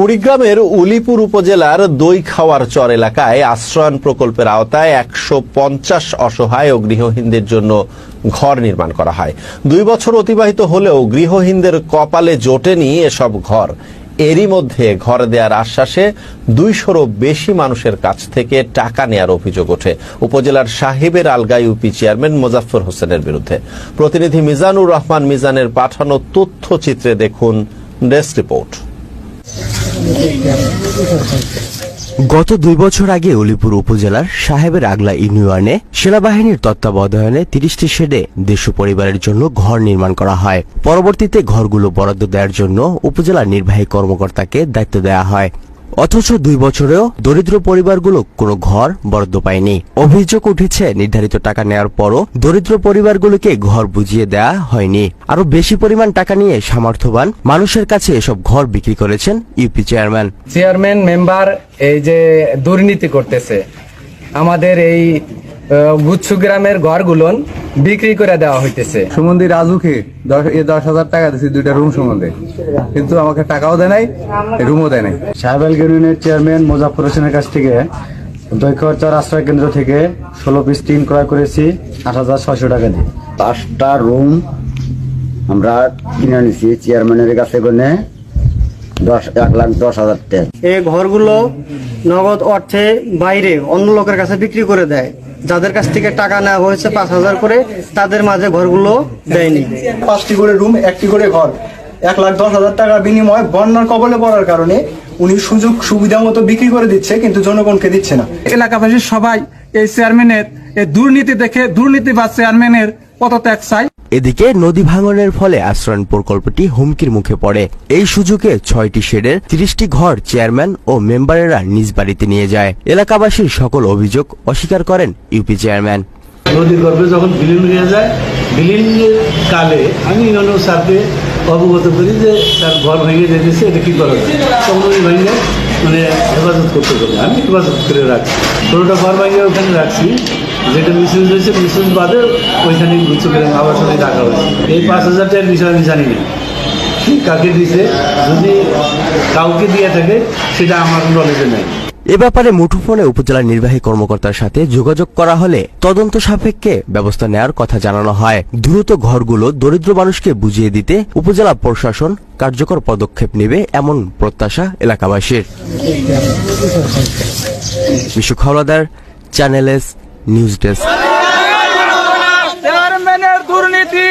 কুড়িগ্রামের উলিপুর উপজেলার দইখাওয়ার চর এলাকায় আশ্রয়ন প্রকল্পের আওতায় একশো পঞ্চাশ অসহায় ও গৃহহীনদের জন্য ঘর নির্মাণ করা হয়। দুই বছর অতিবাহিত হলেও গৃহহীনদের কপালে জোটেনি এসব ঘর। এরই মধ্যে ঘর দেওয়ার আশ্বাসে দুইশোরও বেশি মানুষের কাছ থেকে টাকা নেয়ার অভিযোগ ওঠে। উপজেলার সাহেবের আলগা ইউপি চেয়ারম্যান মোজাফফর হোসেনের বিরুদ্ধে। প্রতিনিধি মিজানুর রহমান মিজানের পাঠানো তথ্যচিত্রে দেখুন ডেস্ক রিপোর্ট। গত দুই বছর আগে অলিপুর উপজেলার সাহেবের আগলা ইউনিয়নে সেনাবাহিনীর তত্ত্বাবধানে তিরিশটি শেডে দেশীয় পরিবারের জন্য ঘর নির্মাণ করা হয়। পরবর্তীতে ঘরগুলো বরাদ্দ দেওয়ার জন্য উপজেলা নির্বাহী কর্মকর্তাকে দায়িত্ব দেওয়া হয়। অথচ দুই বছরেও দরিদ্র পরিবারগুলো কোনো ঘর বরাদ্দ পায়নি। অভিযোগ উঠেছে, নির্ধারিত টাকা নেওয়ার পরও দরিদ্র পরিবারগুলোকে ঘর বুঝিয়ে দেয়া হয়নি। আরও বেশি পরিমাণ টাকা নিয়ে সামর্থ্যবান মানুষের কাছে এসব ঘর বিক্রি করেছেন ইউপি চেয়ারম্যান। চেয়ারম্যান, মেম্বার এই যে দুর্নীতি করতেছে, আমাদের এই আহ, গুচ্ছ গ্রামের ঘরগুলোন বিক্রি করে দেওয়া হইতেছে। সুমন্দি রাজুকে দশ হাজার টাকা দিয়েছি দুইটা রুম সম্বন্ধে। কিন্তু আমাকে টাকাও দেয় নাই রুমও দেয় নাই। সাহেবাল ইউনিয়নের চেয়ারম্যান মোজাফর হোসেনের কাছ থেকে দৈক্ষচর আশ্রয় কেন্দ্র থেকে ষোলো পিস টিন ক্রয় করেছি আট হাজার ছয়শো টাকা দিয়ে। পাঁচটা রুম আমরা কিনে নিছি চেয়ারম্যানের কাছে গনে দশ এক লাখ দশ হাজার টাকা। এই ঘরগুলো নগদ অর্থে বাইরে অন্য লোকের কাছে বিক্রি করে দেয়। যাদের কাছ থেকে টাকা নেওয়া হয়েছে পাঁচ হাজার করে তাদের মাঝে ঘরগুলো দেয়নি। পাঁচটি করে রুম একটি করে ঘর। এক লাখ দশ হাজার টাকার বিনিময়ে বন্যার কবলে পড়ার কারণে উনি সুযোগ সুবিধা মতো বিক্রি করে দিচ্ছে কিন্তু জনগণকে দিচ্ছে না। এলাকাবাসী সবাই এই চেয়ারম্যানের এই দুর্নীতি দেখে দুর্নীতি বা চেয়ারম্যানের পদত্যাগ চাই? এদিকে নদী ভাঙনের ফলে আশ্রয়ণ প্রকল্পটি হুমকির মুখে পড়ে। এই সুযোগে ছয়টি শেডের তিরিশটি ঘর চেয়ারম্যান ও মেম্বারেরা নিজ বাড়িতে নিয়ে যায়। এলাকাবাসীর সকল অভিযোগ অস্বীকার করেন ইউপি চেয়ারম্যান। নদীর গর্ভে যখন বিলীন হয়ে যায় বিলীনের কালে আমি অন্য স্যারকে অবগত করি যে স্যার ঘর ভেঙে যেতেছে এটা কী করা যায়? তখন ভেঙে মানে হেফাজত করতে হবে আমি হেফাজত করে রাখছি। ষোলোটা ঘর ভেঙে ওখানে রাখছি। যেটা মিসইউজ হয়েছে মিসইউজ বাদে ওইখানে গুচ্ছ করে আবাসনে রাখা হয়েছে। এই পাঁচ হাজার টাকার বিষয় আমি জানি না। কাকে দিছে, যদি কাউকে দিয়ে থাকে, সেটা আমার নলেজে নেই। এ ব্যাপারে মুঠোফোনে উপজেলা নির্বাহী কর্মকর্তার সাথে যোগাযোগ করা হলে তদন্ত সাপেক্ষে ব্যবস্থা নেওয়ার কথা জানানো হয়। দ্রুত ঘরগুলো দরিদ্র মানুষকে বুঝিয়ে দিতে উপজেলা প্রশাসন কার্যকর পদক্ষেপ নেবে এমন প্রত্যাশা এলাকাবাসীর Bishu Khawladar channel news desk দুর্নীতি